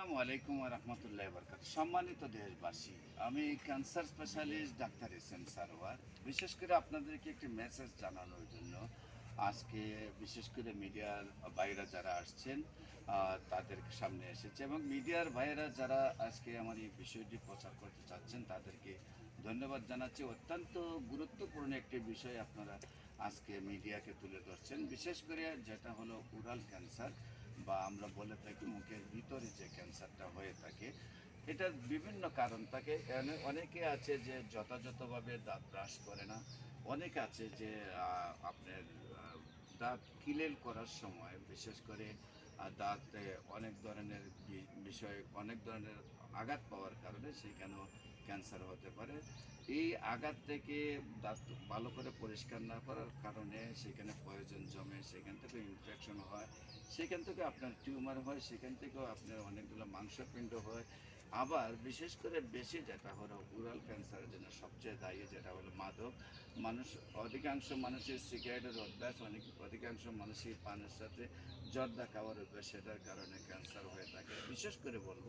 আসসালামু আলাইকুম রহমতুল্লাহ বরকাত সম্মানিত দেশবাসী, আমি cancer specialist doctor S M Sarwar. বিশেষ করে আপনাদেরকে একটি মেসেজ জানানোর জন্য আজকে বিশেষ করে মিডিয়ার ভাইরা যারা আসছেন তাদের সামনে এসেছে এবং মিডিয়ার ভাইয়েরা যারা আজকে আমার এই বিষয়টি প্রচার করতে চাচ্ছেন, তাদেরকে ধন্যবাদ জানাচ্ছি। অত্যন্ত গুরুত্বপূর্ণ একটি বিষয় আপনারা আজকে মিডিয়াকে তুলে ধরছেন, বিশেষ করে যেটা হলো উরাল ক্যান্সার বা আমরা বলে থাকি মুখের ক্যান্সারটা হয়ে থাকে। এটার বিভিন্ন কারণ থাকে। অনেকে আছে যে যথাযথভাবে দাঁত ব্রাশ করে না। অনেক আছে যে আপনার দাঁত কিলেল করার সময়, বিশেষ করে দাঁতে অনেক ধরনের বিষয়, অনেক ধরনের আঘাত পাওয়ার কারণে সেখানেও ক্যান্সার হতে পারে। এই আঘাত থেকে দাঁত ভালো করে পরিষ্কার না করার কারণে সেখানে পয়জন জমে, সেখান থেকে ইনফেকশন হয়, সেখান থেকে আপনার টিউমার হয়, সেখান থেকেও আপনার অনেকগুলো মাংসপিণ্ড হয়। আবার বিশেষ করে বেশি যেটা হলো উরাল ক্যান্সারের জন্য সবচেয়ে দায়ী যেটা হলো মাদক, মানুষ, অধিকাংশ মানুষের সিগারেটের অভ্যাস, অনেক, অধিকাংশ মানুষের পানের সাথে জর্দা খাওয়ার অভ্যাস, সেটার কারণে ক্যান্সার হয়ে থাকে। বিশেষ করে বলব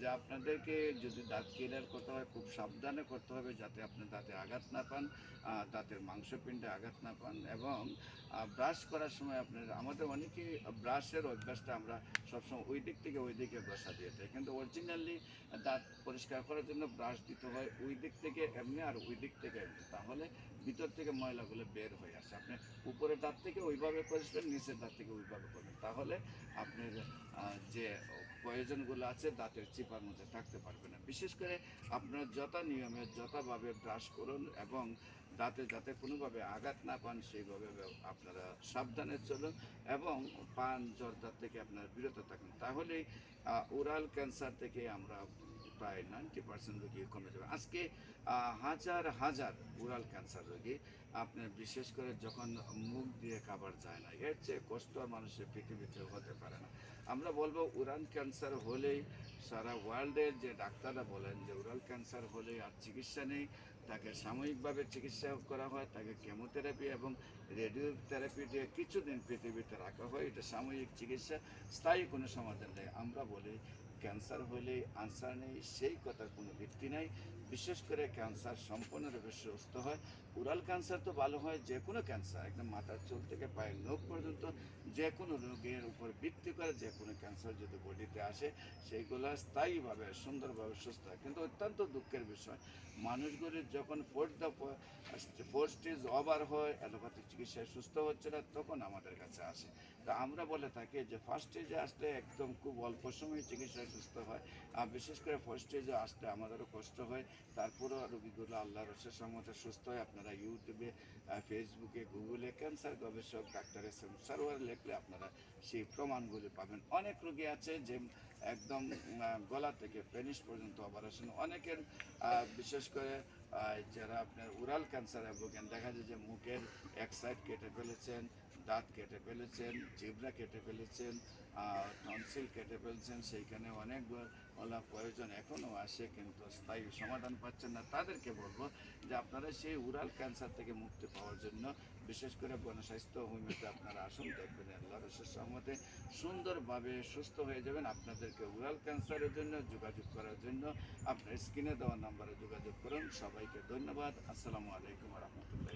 যে আপনাদেরকে যদি দাঁত ক্লিয়ার করতে হয়, খুব সাবধানে করতে হবে যাতে আপনি দাঁতে আঘাত না পান দাঁতের মাংসপিণ্ডে আঘাত না পান এবং ব্রাশ করার সময় আপনার, আমাদের অনেকেই ব্রাশের অভ্যাসটা আমরা সবসময় ওই দিক থেকে ওই দিকে বসা দিয়ে থাকি। কিন্তু অরিজিনালি দাঁত পরিষ্কার করার জন্য ব্রাশ দিতে হয় ওই দিক থেকে এমনি আর ওই দিক থেকে এমনি। তাহলে ভিতর থেকে ময়লাগুলো বের হয়ে আসে। আপনি উপরের দাঁত থেকে ওইভাবে পরিষ্কার নিচের দাঁত থেকে ওইভাবে করবেন তাহলে আপনার যে প্রয়োজনগুলো আছে দাঁতের চিপার মধ্যে থাকতে পারবে না। বিশেষ করে আপনার যথা নিয়মে, যথাভাবে ব্রাশ করুন এবং দাঁতে যাতে কোনোভাবে আঘাত না পান, সেইভাবে আপনারা সাবধানে চলুন এবং পান জর্দার থেকে আপনারা বিরত থাকুন। তাহলেই ওরাল ক্যান্সার থেকে আমরা প্রায় নাইনটি পার্সেন্ট রোগী কমে যাবে। আজকে হাজার হাজার ওরাল ক্যান্সার রোগী আপনার বিশেষ করে যখন মুখ দিয়ে খাবার যায় না, এর চেয়ে কষ্ট মানুষের পৃথিবীতে হতে পারে না। আমরা বলব উরাল ক্যান্সার হলেই সারা ওয়ার্ল্ডের যে ডাক্তাররা বলেন যে উরাল ক্যান্সার হলেই আর চিকিৎসা নেই, তাকে সাময়িকভাবে চিকিৎসা করা হয়, তাকে কেমোথেরাপি এবং রেডিওথেরাপি দিয়ে কিছুদিন পৃথিবীতে রাখা হয়, এটা সাময়িক চিকিৎসা, স্থায়ী কোনো সমাধান নেই। আমরা বলি ক্যান্সার হলে আনসার নেই, সেই কথার কোনো ভিত্তি নাই। বিশেষ করে ক্যান্সার সম্পূর্ণরূপে সুস্থ হয়। উরাল ক্যান্সার তো ভালো হয় যে কোনো ক্যান্সার। একদম মাথার চুল থেকে পায়ের নখ পর্যন্ত যে কোনো রোগের উপর ভিত্তি করে যে কোনো ক্যান্সার যদি বডিতে আসে, সেইগুলো স্থায়ীভাবে, সুন্দরভাবে সুস্থ হয়। কিন্তু অত্যন্ত দুঃখের বিষয় মানুষগুলির যখন fourth the four stage over হয়, অ্যালোপ্যাথিক চিকিৎসায় সুস্থ হচ্ছে না, তখন আমাদের কাছে আসে। তা আমরা বলে থাকি যে ফার্স্ট স্টেজে আসলে একদম খুব অল্প সময়ে চিকিৎসায় সুস্থ হয়, আর বিশেষ করে ফার্স্ট স্টেজে আসলে আমাদেরও কষ্ট হয়। তারপরেও রোগীগুলো আল্লাহ রসের সম্মতে সুস্থ হয়। আপনারা ইউটিউবে ফেসবুকে গুগলে ক্যান্সার গবেষক ডাক্তার এস এম সারোয়ার লিখলে আপনারা সেই প্রমাণগুলি পাবেন। অনেক রোগী আছে যে একদম গলা থেকে পেনিস পর্যন্ত অপারেশন অনেকের বিশেষ করে যারা আপনার উরাল ক্যান্সারে ভোগেন, দেখা যায় যে মুখের এক সাইড কেটে ফেলেছেন দাঁত কেটে ফেলেছেন, জিবরা কেটে ফেলেছেন টনসিল কেটে ফেলছেন, সেইখানে অনেক ওলা প্রয়োজন এখনও আসে কিন্তু স্থায়ী সমাধান পাচ্ছেন না। তাদেরকে বলব যে আপনারা সেই উরাল ক্যান্সার থেকে মুক্তি পাওয়ার জন্য বিশেষ করে গণস্বাস্থ্য হোমিওতে আপনারা আসুন, দেখবেন আল্লাহ রসের সম্মতে সুন্দরভাবে সুস্থ হয়ে যাবেন। আপনাদেরকে উরাল ক্যান্সারের জন্য, যোগাযোগ করার জন্য আপনার স্ক্রিনে দেওয়া নাম্বারে যোগাযোগ করুন। সবাইকে ধন্যবাদ। আসসালামু আলাইকুম রহমতুল্লাহ।